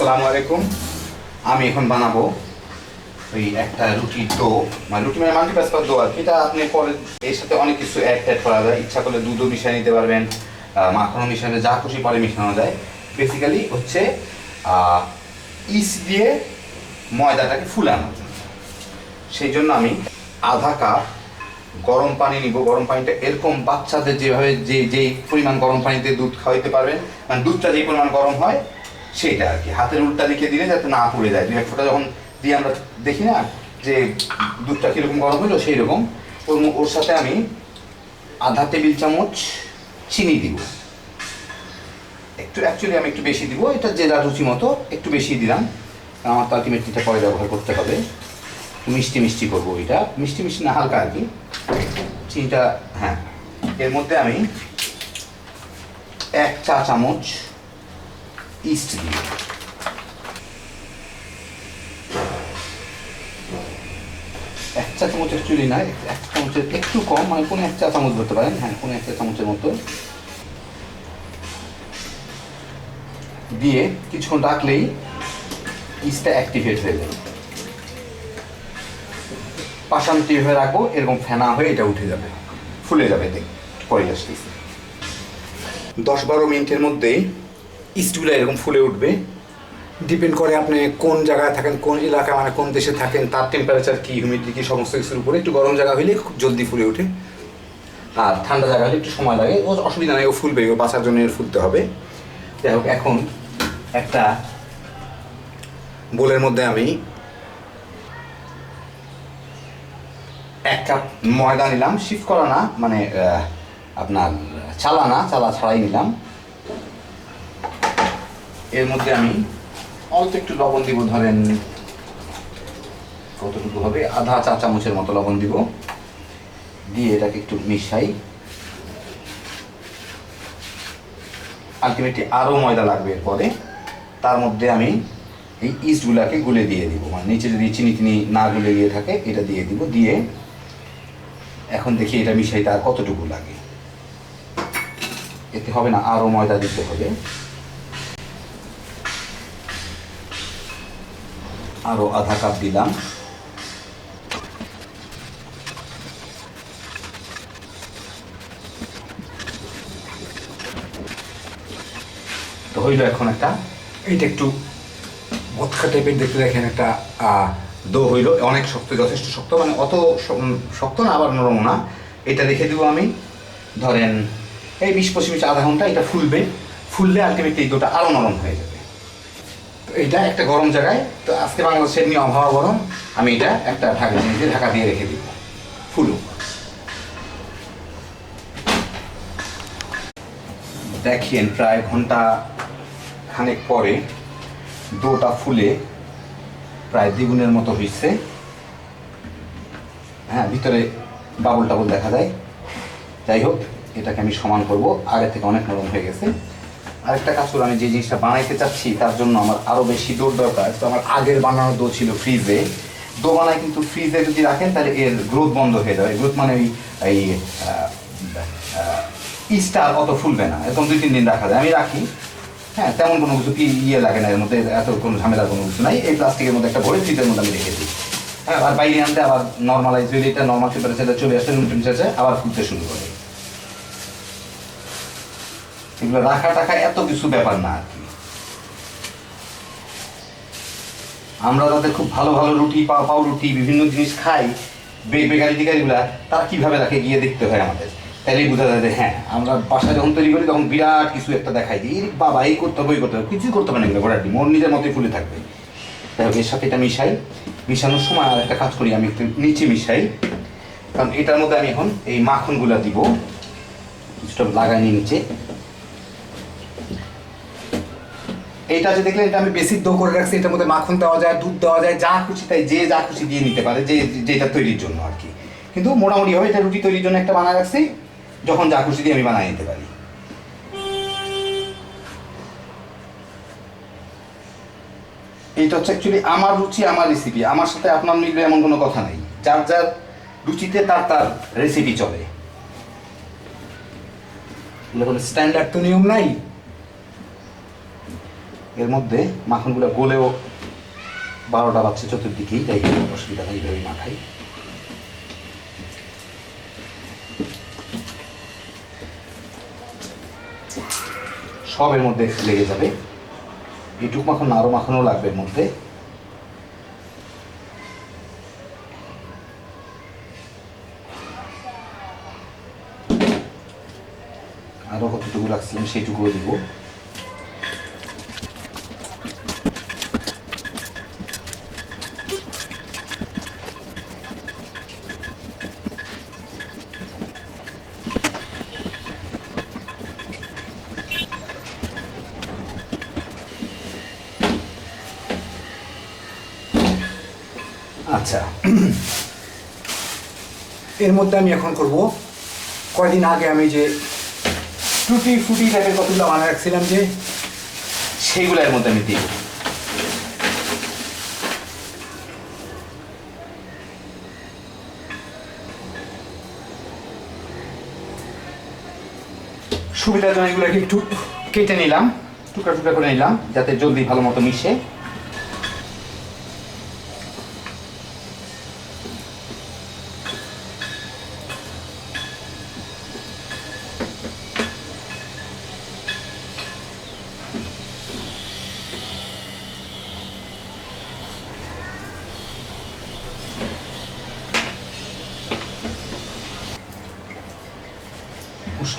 আসসালামু আলাইকুম। আমি এখন বানাবো ওই একটা রুটির দো মানে রুটি মানে মাল্টিপাসপাস দো আর এটা আপনি পরে এর সাথে অনেক কিছু অ্যাড ট্যাড করা যায়। ইচ্ছা করলে দুধও মিশিয়ে নিতে পারবেন মাখনও মিশানো যা খুশি পরে মিশানো যায়। বেসিক্যালি হচ্ছে ইস দিয়ে ময়দাটাকে জন্য সেই জন্য আমি আধা কাপ গরম পানি নিব। গরম পানিটা এরকম বাচ্চাদের যেভাবে যে যে পরিমাণ গরম পানিতে দুধ খাওয়াইতে পারবেন মানে দুধটা যে পরিমাণ গরম হয় সেটা আর কি। হাতের উল্টা দিকে দিলে যাতে না পুড়ে যায়। দু এক ফোঁটা যখন দিয়ে আমরা দেখি না যে দুধটা কীরকম গরম হলো সেই রকম ওর ওর সাথে আমি আধা টেবিল চামচ চিনি দিব। একটু অ্যাকচুয়ালি আমি একটু বেশি দিব। এটা যে যার রুচি মতো একটু বেশি দিলাম। আমার তো আলটিমেটলি এটা পরে ব্যবহার করতে হবে। মিষ্টি মিষ্টি করব এটা মিষ্টি মিষ্টি না, হালকা আর কি। চিনিটা হ্যাঁ। এর মধ্যে আমি এক চা চামচ ইস্ট দিই এক চা চামচ অ্যাকচুয়ালি না এক চামচের একটু কম মানে কোনো এক চা চামচ ধরতে পারেন। হ্যাঁ কোনো এক চা চামচের মতো। দিয়ে কিছুক্ষণ রাখলেই ইস্টটা অ্যাক্টিভেট হয়ে যাবে। পাশান্তি হয়ে রাখব এরকম ফেনা হয়ে এটা উঠে যাবে। ফুলে যাবে দেখ পরে দশ বারো মিনিটের মধ্যেই ইস্টগুলো এরকম ফুলে উঠবে। ডিপেন্ড করে আপনি কোন জায়গায় থাকেন, কোন এলাকা মানে কোন দেশে থাকেন, তার টেম্পারেচার কি হিউমিডিটি কী, সমস্ত কিছুর উপরে একটু গরম জায়গা হলে খুব জলদি ফুলে ওঠে। আর ঠান্ডা জায়গা হলে একটু সময় লাগে, ও অসুবিধা নেই, ও ফুলবে, ও বাঁচার জন্য ফুলতে হবে। যাই হোক, এখন একটা বোলের মধ্যে আমি এক কাপ ময়দা নিলাম শিফট করা না মানে আপনার, চালা না, চালা ছাড়াই নিলাম। এর মধ্যে আমি অল্প একটু লবণ দিব, ধরেন কতটুকু হবে? আধা চা চামচের মতো লবণ দিব। দিয়ে এটাকে একটু মিশাই। আলটিমেটলি আরও ময়দা লাগবে এরপরে। তার মধ্যে আমি এই ইস্টগুলাকে গুলে দিয়ে দিব। মানে নিচে যদি চিনি টিনি না গুলে গিয়ে থাকে, এটা দিয়ে দিব। দিয়ে এখন দেখি এটা মিশাইতে আর কতটুকু লাগে। এতে হবে না আরও ময়দা দিতে হবে। আরও আধা কাপ দিলাম। তো হইল এখন একটা, এইটা একটু ভৎকা টাইপের দেখতে দেখেন একটা দো হইল। অনেক শক্ত, যথেষ্ট শক্ত মানে অত শক্ত না, আবার নরম না। এটা রেখে দেবো আমি। ধরেন, এই বিশ পঁচিশ আধা ঘণ্টা এটা ফুলবে। ফুললে আলটিমেটলি এই দোটা আরও নরম হয়ে যাবে। এটা একটা গরম জায়গায়, তো আজকে বাংলাদেশের নিয়ে আবহাওয়া গরম, আমি এটা একটা ঢাকা দিয়ে ঢাকা দিয়ে রেখে দিব। ফুলু দেখেন প্রায় ঘণ্টা খানেক পরে দোটা ফুলে প্রায় দ্বিগুণের মতো হয়েছে হ্যাঁ ভিতরে বাবুল টাবল দেখা যায়। যাই হোক, এটাকে আমি সমান করব। আগে থেকে অনেক নরম হয়ে গেছে। আরেকটা কাজ করে আমি যে জিনিসটা বানাইতে চাচ্ছি, তার জন্য আমার আরও বেশি দৌড় দরকার। তো আমার আগের বানানো দো ছিল ফ্রিজে। দো বানায় কিন্তু ফ্রিজে যদি রাখেন, তাহলে এর গ্রোথ বন্ধ হয়ে যাবে। গ্রোথ মানে ওই, এই ইস্টার অত ফুলবে না। এরকম দুই, তিন দিন রাখা যায়। আমি রাখি। হ্যাঁ তেমন কোনো কিছু কি ইয়ে লাগে না, এর মধ্যে এত কোনো ঝামেলার কোনো কিছু নাই। এই প্লাস্টিকের মধ্যে একটা ভরে ফ্রিজের মধ্যে আমি রেখে দিই। হ্যাঁ আর বাইরে আনতে আবার নর্মালাইজ হয়ে এটা নর্মাল টেম্পারেচারে চলে আসে রুম টেম্পারেচারে আবার ফুলতে শুরু করে। এগুলো রাখা টাকা এত কিছু ব্যাপার না আর কি। আমরা তাদের খুব ভালো ভালো রুটি, পাও পাও রুটি, বিভিন্ন জিনিস খাই বেকারি টিকারিগুলা, তারা কীভাবে রাখে গিয়ে দেখতে হয় আমাদের? তাহলেই বোঝা যায় যে হ্যাঁ আমরা বাসা যখন তৈরি করি, তখন বিরাট কিছু একটা দেখাই "এই বাবা, এই করতে হবে, ওই করতে হবে। কিছুই করতে হবে না গোড়াটি মোর নিজের মতোই ফুলে থাকবে। তাই এর সাথে এটা মিশাই। মিশানোর সময় আর একটা কাজ করি, আমি একটু নিচে মিশাই। কারণ এটার মধ্যে আমি এখন এই মাখনগুলা দিব। কিছুটা লাগাই নিয়ে নিচে। এইটা যে দেখলেন, এটা আমি বেসিক দো করে রাখছি, এটার মধ্যে মাখন দেওয়া যায়, দুধ দেওয়া যায়, যা খুশি তাই, যে যা খুশি দিয়ে নিতে পারে, যে, যেটা তৈরির জন্য আর কি। কিন্তু মোটামুটি হবে এটা রুটি তৈরির জন্য একটা বানায় রাখছি, যখন যা খুশি দিয়ে আমি বানিয়ে নিতে পারি। এইটা হচ্ছে অ্যাকচুয়ালি আমার রুচি, আমার রেসিপি আমার সাথে আপনার মিলবে এমন কোনো কথা নেই। যার যার রুচিতে তার তার রেসিপি চলে। কোনো স্ট্যান্ডার্ড তো নিয়ম নাই? এর মধ্যে মাখনগুলো গলেও বারোটা বাচ্চা চতুর্দিকেই যাই অসুবিধা নেই এইভাবেই মাখাই। সবের মধ্যে লেগে যাবে। এইটুক মাখন আরও মাখনও লাগবে এর মধ্যে। আরও কতটুকু রাখছিলাম সেইটুকুও দিব। আচ্ছা। এর মধ্যে আমি এখন করব, কয়দিন আগে আমি যে টুটি ফুটি টাইপের কতগুলো বানিয়ে রাখছিলাম যে, সেইগুলো এর মধ্যে আমি দিব। সুবিধার জন্য এগুলোকে একটু কেটে নিলাম, টুকরা টুকরা করে নিলাম, যাতে জলদি ভালো মতো মিশে।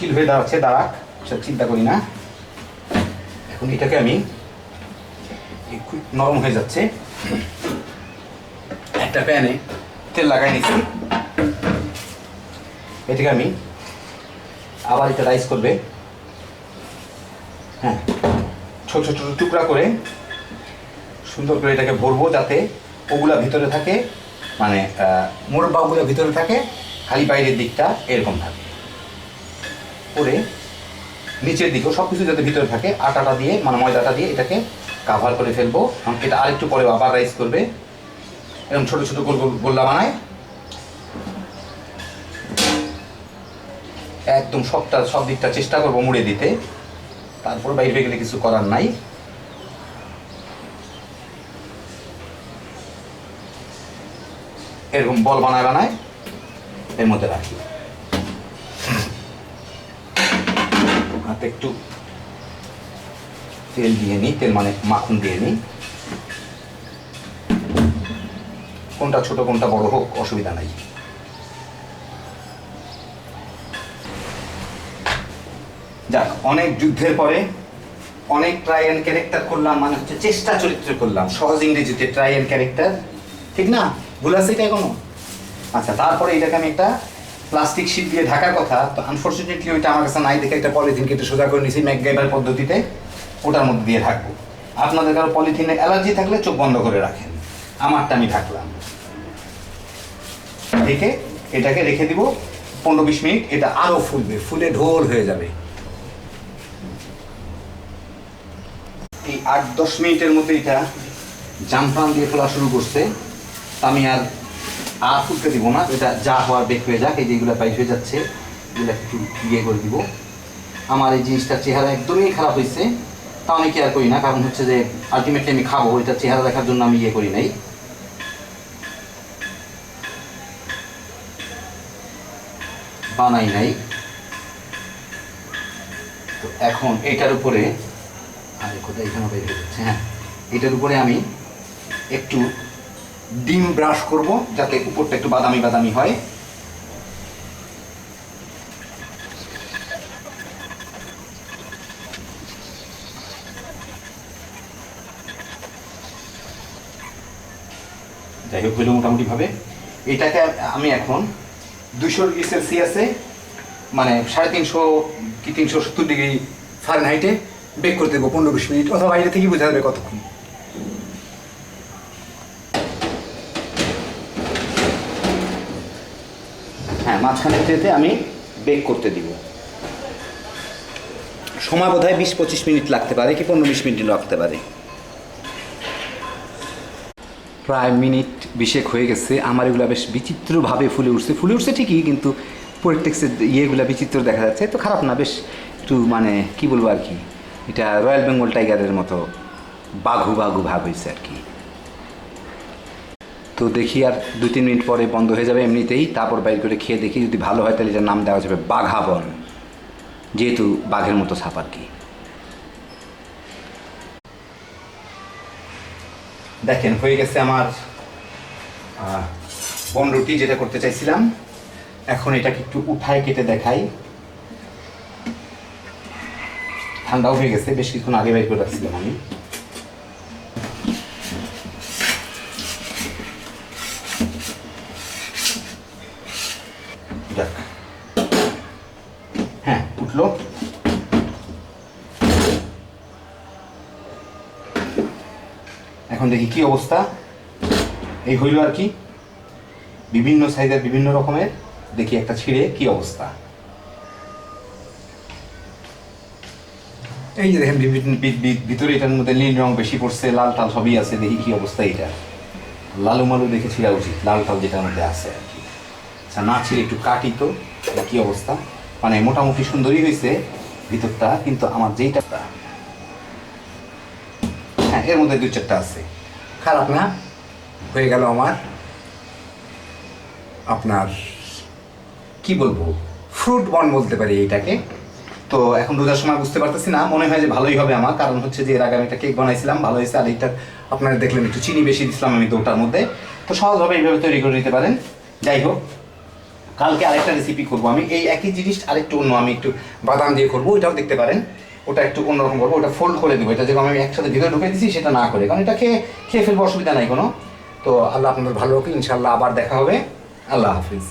মুশকিল হয়ে দাঁড়াচ্ছে, দাঁড়াক সব চিন্তা করি না। এখন এটাকে আমি নরম হয়ে যাচ্ছে। একটা প্যানে তেল লাগাই নিচ্ছি এটাকে আমি আবার এটা রাইস করবে। হ্যাঁ ছোট ছোট ছোট টুকরা করে সুন্দর করে এটাকে ভরবো যাতে ওগুলা ভিতরে থাকে মানে মোরব্বাগুলো ভিতরে থাকে, খালি বাইরের দিকটা এরকম থাকে। করে নিচের দিকেও সব কিছু যাতে ভিতরে থাকে, আটাটা দিয়ে মানে ময়দাটা দিয়ে এটাকে কাভার করে ফেলব। এবং এটা আরেকটু পরে আবার রাইস করবে। এরকম ছোট ছোট গোল গোল গোল্লা বানায়। একদম সবটা, সব দিকটা চেষ্টা করব মুড়ে দিতে। তারপর বাইরে গেলে কিছু করার নাই। এরকম বল বানায় বানায় এর মধ্যে রাখি। হাতে একটু তেল দিয়ে নিই, তেল মানে মাখন দিয়ে নিই। কোনটা ছোট, কোনটা বড় হোক, অসুবিধা নাই। যাক, অনেক যুদ্ধের পরে অনেক ট্রাই অ্যান্ড ক্যারেক্টার করলাম মানে হচ্ছে চেষ্টা চরিত্র করলাম। সহজ ইংরেজিতে ট্রাই অ্যান্ড ক্যারেক্টার ঠিক না? ভুল আছে এটা এখনও? আচ্ছা তারপরে এটাকে আমি একটা প্লাস্টিক শিট দিয়ে ঢাকার কথা, তো আনফর্চুনেটলি ওইটা আমার কাছে নাই দেখে একটা পলিথিন কেটে সোজা করে নিয়েছি ম্যাকগাইবার পদ্ধতিতে, ওটার মধ্যে দিয়ে ঢাকবো। আপনাদের কারও পলিথিনে অ্যালার্জি থাকলে চোখ বন্ধ করে রাখেন। আমারটা আমি ঢাকলাম। ঢেকে এটাকে রেখে দিব পনেরো বিশ মিনিট, এটা আরও ফুলবে, ফুলে ঢোল হয়ে যাবে। এই আট দশ মিনিটের মধ্যে এটা জামপ্রান দিয়ে ফোলা শুরু করছে আমি আর আর ফুলতে দিব না এটা যা হওয়ার বেক হয়ে যাক, এই যেগুলো পাইপ হয়ে যাচ্ছে, এগুলো একটু ইয়ে করে দিব। আমার এই জিনিসটার চেহারা একদমই খারাপ হয়েছে তা আমি কেয়ার করি না, কারণ হচ্ছে যে আলটিমেটলি আমি খাব, এটা চেহারা দেখার জন্য আমি ইয়ে করি নাই। বানাই নাই। তো এখন এটার উপরে, আরে কোথায় এখানে বের হয়ে যাচ্ছে হ্যাঁ এটার উপরে আমি একটু ডিম ব্রাশ করব যাতে উপরটা একটু বাদামি বাদামি হয়। যাই হোক হইল মোটামুটিভাবে। এটাকে আমি এখন দুশো ডিগ্রি সেলসিয়াসে মানে সাড়ে তিনশো কি তিনশো সত্তর ডিগ্রি ফারেনহাইটে বেক করতে দেবো পনেরো বিশ মিনিট, অথবা বাইরে থেকেই বোঝা যাবে কতক্ষণ। মাঝখানে ট্রেতে আমি বেক করতে দিব। সময় বোধ হয় বিশ মিনিট লাগতে পারে কি পনেরো বিশ মিনিট লাগতে পারে। প্রায় মিনিট বিশেক হয়ে গেছে, আমার এগুলো বেশ বিচিত্রভাবে ফুলে উঠছে। ফুলে উঠছে ঠিকই, কিন্তু পলিটেক্সের ইয়েগুলো বিচিত্র দেখা যাচ্ছে। তো খারাপ না, বেশ একটু মানে কি বলব আর কি, এটা রয়্যাল বেঙ্গল টাইগারের মতো বাঘু বাঘু ভাব হয়েছে আর কি। তো দেখি আর দুই তিন মিনিট পরে বন্ধ হয়ে যাবে এমনিতেই। তারপর বাইর করে খেয়ে দেখি যদি ভালো হয় তাহলে এটার নাম দেওয়া যাবে বাঘাবন। যেহেতু বাঘের মতো ছাপ আর কি। দেখেন, হয়ে গেছে আমার বন রুটি যেটা করতে চাইছিলাম। এখন এটাকে একটু উঠায় কেটে দেখাই। ঠান্ডাও হয়ে গেছে, বেশ কিছুক্ষণ আগে বের করে রাখছিলাম আমি যাক হ্যাঁ উঠল এখন দেখি কি অবস্থা। এই হইল আর কি। বিভিন্ন সাইজের বিভিন্ন রকমের দেখি একটা ছিঁড়ে কি অবস্থা। এই যে দেখেন বিভিন্ন ভিতরে এটার মধ্যে নীল রং বেশি পড়ছে, লাল টাল সবই আছে, দেখি কি অবস্থা এটা লালু মালু দেখে ছিঁড়া উচিত, লাল টাল যেটার মধ্যে আছে আর কি। আচ্ছা না ছিঁড়ে একটু কাটি তো কি অবস্থা। মানে মোটামুটি সুন্দরই হয়েছে ভিতরটা, কিন্তু আমার যেইটা এর মধ্যে দুই চারটা আছে। খারাপ না, হয়ে গেল আমার আপনার, কি বলব ফ্রুট বন বলতে পারি এইটাকে তো এখন রোজার সময় বুঝতে পারতেছি না, মনে হয় যে ভালোই হবে আমার, কারণ হচ্ছে যে এর আগে আমি একটা কেক বানাইছিলাম, ভালো হয়েছে, আর এইটা আপনারা দেখলেন একটু চিনি বেশি দিছিলাম আমি দোটার মধ্যে। তো সহজভাবে এইভাবে তৈরি করে নিতে পারেন। যাই হোক, কালকে আরেকটা রেসিপি করব আমি। এই একই জিনিস আরেকটু অন্য আমি একটু বাদাম দিয়ে করব, ওইটাও দেখতে পারেন। ওটা একটু অন্যরকম করব, ওটা ফোল্ড করে দেবো। এটা যেরকম আমি একসাথে ভিতরে ঢুকে দিচ্ছি সেটা না করে। কারণ এটা খেয়ে খেয়ে ফেলব অসুবিধা নাই কোনো। তো আল্লাহ আপনাদের ভালো রাখুন ইনশাল্লাহ আবার দেখা হবে। আল্লাহ হাফিজ।